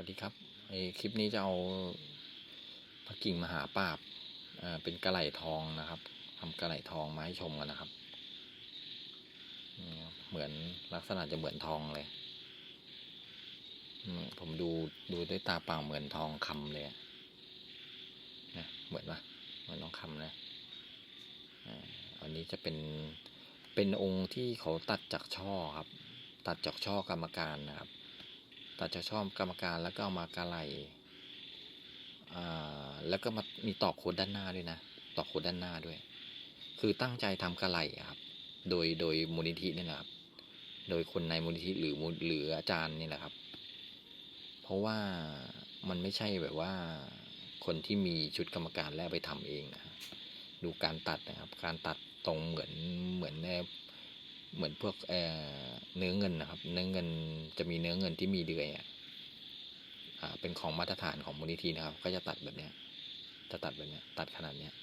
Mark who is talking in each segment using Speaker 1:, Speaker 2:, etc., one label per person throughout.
Speaker 1: วัสดีครับไอคลิปนี้จะเอาพระกิ่งมหาปราบเป็นกระไหลทองนะครับทำกระไหลทองมาให้ชมกันนะครับ เหมือนลักษณะจะเหมือนทองเลย ผมดูดูด้วยตาเปล่าเหมือนทองคำเลยนะเหมือนปะเหมือนทองคำนะอันนี้จะเป็นเป็นองค์ที่เขาตัดจากช่อครับ ตัดจากช่อกรรมการนะครับ ตัดจากช่อกรรมการแล้วก็เอามากระไหลอ่าแล้วก็มามีตอกโคดด้านหน้าด้วยนะตอกโคดด้านหน้าด้วย คือตั้งใจทำกระไหลครับ โดยโดยมูลนิธินี่แหละครับโดยคนในมูลนิธิหรือหรืออาจารย์นี่แหละครับ เพราะว่ามันไม่ใช่แบบว่าคนที่มีชุดกรรมการแล้วไปทำเองนะดูการตัดนะครับ การตัดตรงเหมือนเหมือนใน เหมือนพวกเเนื้อเงินนะครับ เนื้อเงินจะมีเนื้อเงินที่มีเดือยอะอ่าเป็นของมาตรฐานของมูลนิธินะครับ ก็จะตัดแบบเนี้ยจะตัดแบบเนี้ยตัดขนาดเนี้ย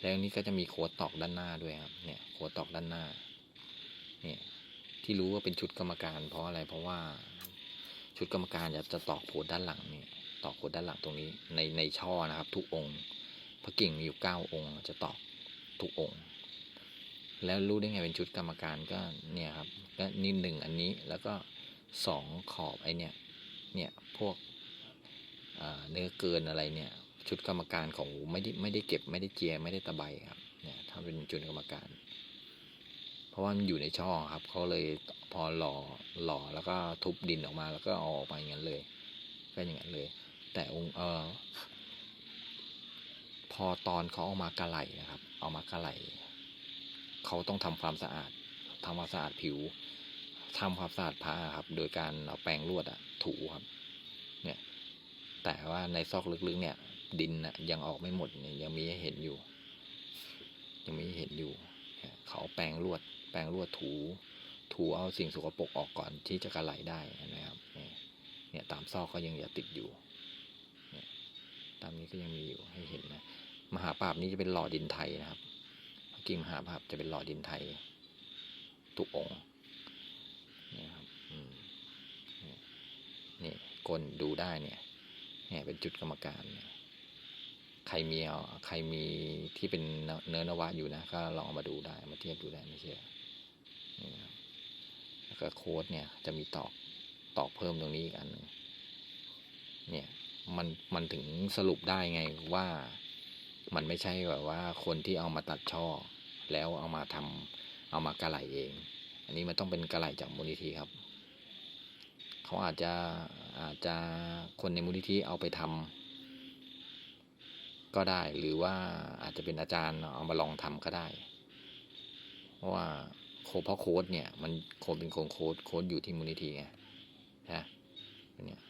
Speaker 1: แล้วนี้ก็จะมีโค้ดตอกด้านหน้าด้วยครับ เนี่ยโค้ดตอกด้านหน้า เนี่ยที่รู้ว่าเป็นชุดกรรมการเพราะอะไร เพราะว่าชุดกรรมการจะจะตอกโค้ดด้านหลังนี่ตอกโค้ดด้านหลังตรงนี้ในในช่อนะครับ ทุกองค์ พระกิ่งมีอยู่เก้าองค์ จะตอกทุกองค์ แล้วรู้ได้ไงเป็นชุดกรรมการก็เนี่ยครับก็นี่หนึ่งอันนี้แล้วก็สองขอบไอเนี่ยเนี่ยพวกเนื้อเกินอะไรเนี่ยชุดกรรมการของไม่ได้ไม่ได้เก็บไม่ได้เจียไม่ได้ตะไบครับเนี่ยถ้าเป็นชุดกรรมการ เพราะว่ามันอยู่ในช่องครับเขาเลยพอหล่อหล่อแล้วก็ทุบดินออกมาแล้วก็เอาออกมาอย่างนั้นเลย ก็อย่างนั้นเลย แต่องค์เออพอตอนเขาเอามากระไหลนะครับ เอามากระไหล เขาต้องทำความสะอาดทำความสะอาดผิวทำความสะอาดผ้าครับ โดยการเอาแปรงลวดอะถูครับ เนี่ย แต่ว่าในซอกลึกๆเนี่ย ดินนะยังออกไม่หมดเนี่ยยังมีให้เห็นอยู่ ยังมีให้เห็นอยู่ เขาแปรงลวด แปรงลวดถู ถูเอาสิ่งสกปรกออกก่อนที่จะกระไหลได้นะครับ เนี่ยตามซอกก็ยังอย่าติดอยู่เนี่ยตามนี้ก็ยังมีอยู่ให้เห็นนะ มหาปราบนี้จะเป็นหล่อดินไทยนะครับ กิ่งมหาภาพจะเป็นหล่อดินไทย ทุกองค์นี่ครับนี่นี่กลดูได้เนี่ยเนี่ยเป็นจุดกรรมการ ใครมีเอาใครมีที่เป็นเนื้อนวะอยู่นะก็ลองเอามาดูได้มาเทียบดูได้ไม่เชื่อนี่ครับแล้วก็โค้ดเนี่ยจะมีตอกตอกเพิ่มตรงนี้อีกอันหนึงเนี่ยมันมันถึงสรุปได้ไงว่ามันไม่ใช่แบบว่าคนที่เอามาตัดช่อ แล้วเอามาทำเอามากระไหลเอง อันนี้มันต้องเป็นกระไหลจากมูลนิธิครับ เขาอาจจะอาจจะคนในมูลนิธิเอาไปทำก็ได้หรือว่าอาจจะเป็นอาจารย์เอามาลองทำก็ได้ เพราะว่าโคเพราะโค้ดเนี่ยมันโคเป็นโคโค้ดโค้ดอยู่ที่มูลนิธิไงฮะเนี่ย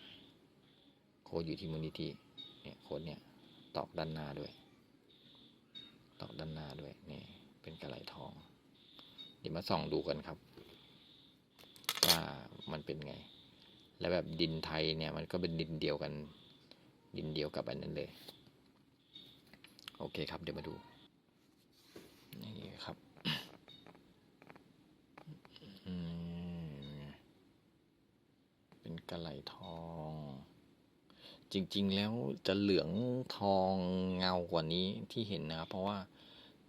Speaker 1: โค้ดอยู่ที่มูลนิธิเนี่ยโค้ดเนี่ยตอกด้านหน้าด้วย ตอกด้านหน้าด้วยนี่ เป็นกระไหลทอง เดี๋ยวมาส่องดูกันครับ ว่ามันเป็นไง แล้วแบบดินไทยเนี่ยมันก็เป็นดินเดียวกัน ดินเดียวกับอันนั้นเลย โอเคครับ เดี๋ยวมาดู นี่ครับเป็นกระไหลทอง จริง ๆ แล้วจะเหลืองทองเงากว่านี้ที่เห็นนะครับเพราะว่า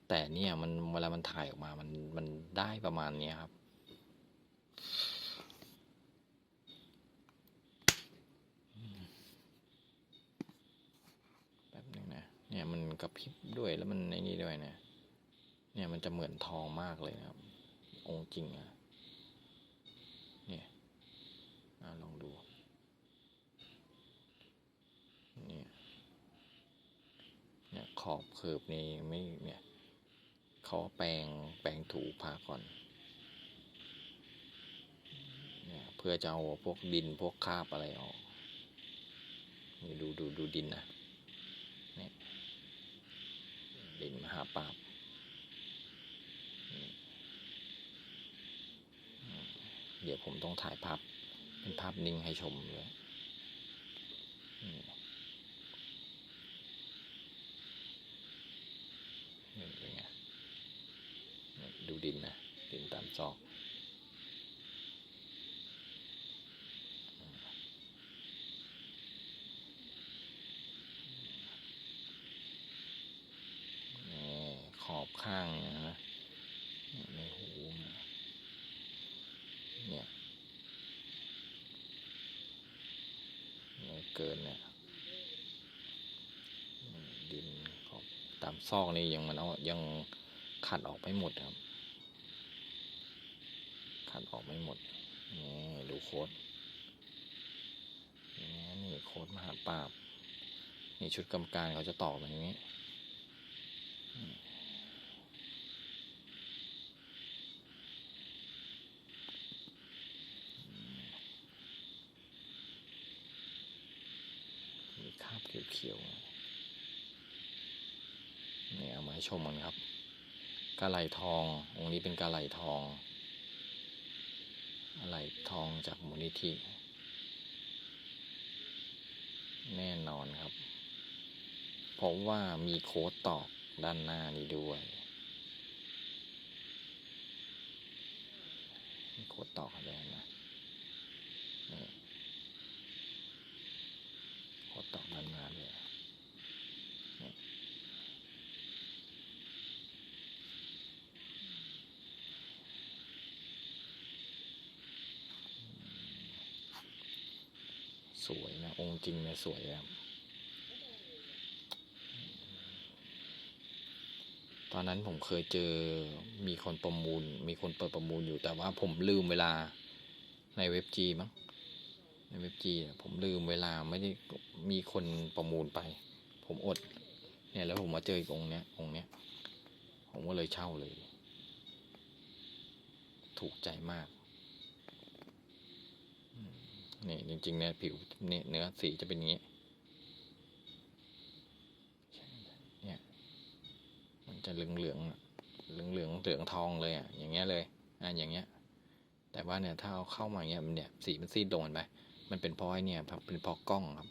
Speaker 1: แต่เนี่ยมันเวลามันถ่ายออกมามันมันได้ประมาณนี้ครับ แป๊บนึงนะ เนี่ยมันกระพริบด้วยแล้วมันในนี่ด้วยนะ เนี่ยมันจะเหมือนทองมากเลยนะครับ องค์จริงอะเนี่ยอลองดูเนี่ยเนี่ยขอบเคิบนี่ไม่เนี่ย ขาแปรงแปรงถูพาก่อนเนี่ยเพื่อจะเอาพวกดินพวกคราบอะไรออกนี่ดูดูดูดินนะเนี่ยดินมหาปาบเดี๋ยวผมต้องถ่ายภาพเป็นภาพนิ่งให้ชมเลยนี่ นี่เป็นไงนี่ดูดินนะ ดินตามซอก ข้างเนี่ยนะในหูเนี่ยเนี่เกินเนี่ยดินขอบตามซอกนี่ยังมันเอายังขัดออกไม่หมดครับ ขัดออกไม่หมดนี่ดูโค้ดนี่นี่โค้ดมหาปราบนี่ชุดกรรมการเขาจะตอกแบบนี้ คราบเขียวๆเนี่ยเอามาให้ชมกันครับกาไหลทอง องค์นี้เป็นกาไหลทองอะไรทองจากมูลนิธิ แน่นอนครับ เพราะว่ามีโค้ดตอกด้านหน้านี้ด้วยโค้ดตอกอะไรนะนี่โค้ดตอกด้านหน้าด้วยนี่ สวยนะ องค์จริงเนี่ยสวยครับตอนนั้นผมเคยเจอมีคนประมูล มีคนเปิดประมูลอยู่แต่ว่าผมลืมเวลาในเว็บจีมั้งในเว็บจีผมลืมเวลาไม่ได้มีคนประมูลไป ผมอด เนี่ยแล้วผมมาเจออีกองเนี้ยองเนี้ย ผมก็เลยเช่าเลย ถูกใจมาก นี่จริงๆเนี่ยผิวเนี่ยเนื้อสีจะเป็นอย่างนี้เนี่ยมันจะเหลืองเหลืองเหลืองเหลืองเหลืองทองเลยอะอย่างเงี้ยเลยอะอย่างเงี้ย แต่ว่าเนี่ยถ้าเอาเข้ามาอย่างเงี้ยมันเนี่ยสีมันซีดลงเห็นไหมมันเป็นพอ้เนี่ยครับเป็นพราะกล้องครับ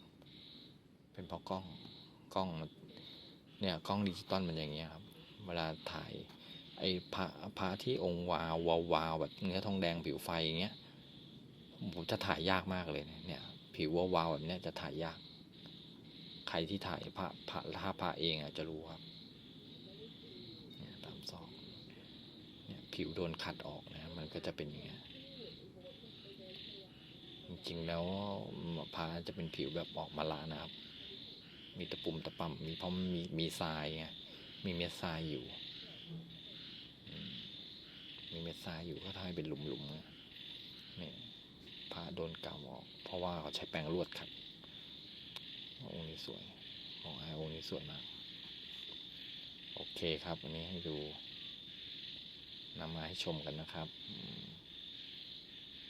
Speaker 1: เป็นพราะกล้องกล้องเนี่ยกล้องดิจิตอลมันอย่างเงี้ยครับ เวลาถ่ายไอ้พระพระที่องค์วาววาววาวแบบเนื้อทองแดงผิวไฟอย่างเงี้ย ผมจะถ่ายยากมากเลยเนี่ย ผิววาวาวแบบเนี้ยจะถ่ายยาก ใครที่ถ่ายพระพระถ้าพระเองอะจะรู้ครับเนี่ยตามซอกเนี่ยผิวโดนขัดออกนะ มันก็จะเป็นอย่างเงี้ยจริงๆแล้วพาจะเป็นผิวแบบออกมาลานะครับ มีตะปุ่มตะป่ำมีเพราะมันมีมีทรายไงมีเม็ดทรายอยู่ มีเม็ดทรายอยู่ก็ทำให้เป็นหลุมๆนะาโดนเกาออก เพราะว่าเขาใช้แปรงลวดขัดองค์นี้สวยของไอองค์นี้สวยมาก โอเคครับ วันนี้ให้ดูนำมาให้ชมกันนะครับ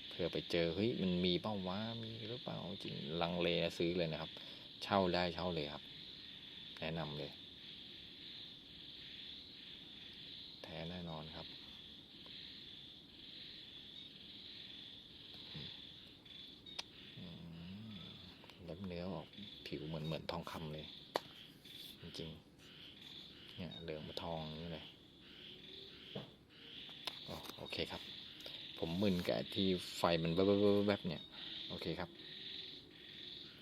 Speaker 1: เผื่อไปเจอเฮ้ยมันมีเป้าวะมีหรือเปล่าจริงลังเลซื้อเลยนะครับ เช่าได้เช่าเลยครับ แนะนำเลย แท้แน่นอนครับอืม แล้วเนื้อออกผิวเหมือนเหมือนทองคำเลย จริงๆ เนี่ยเหลืองมาทองนี่เลยโอเคครับ ผมมึนกับที่ไฟมันแวบๆเนี่ย โอเคครับ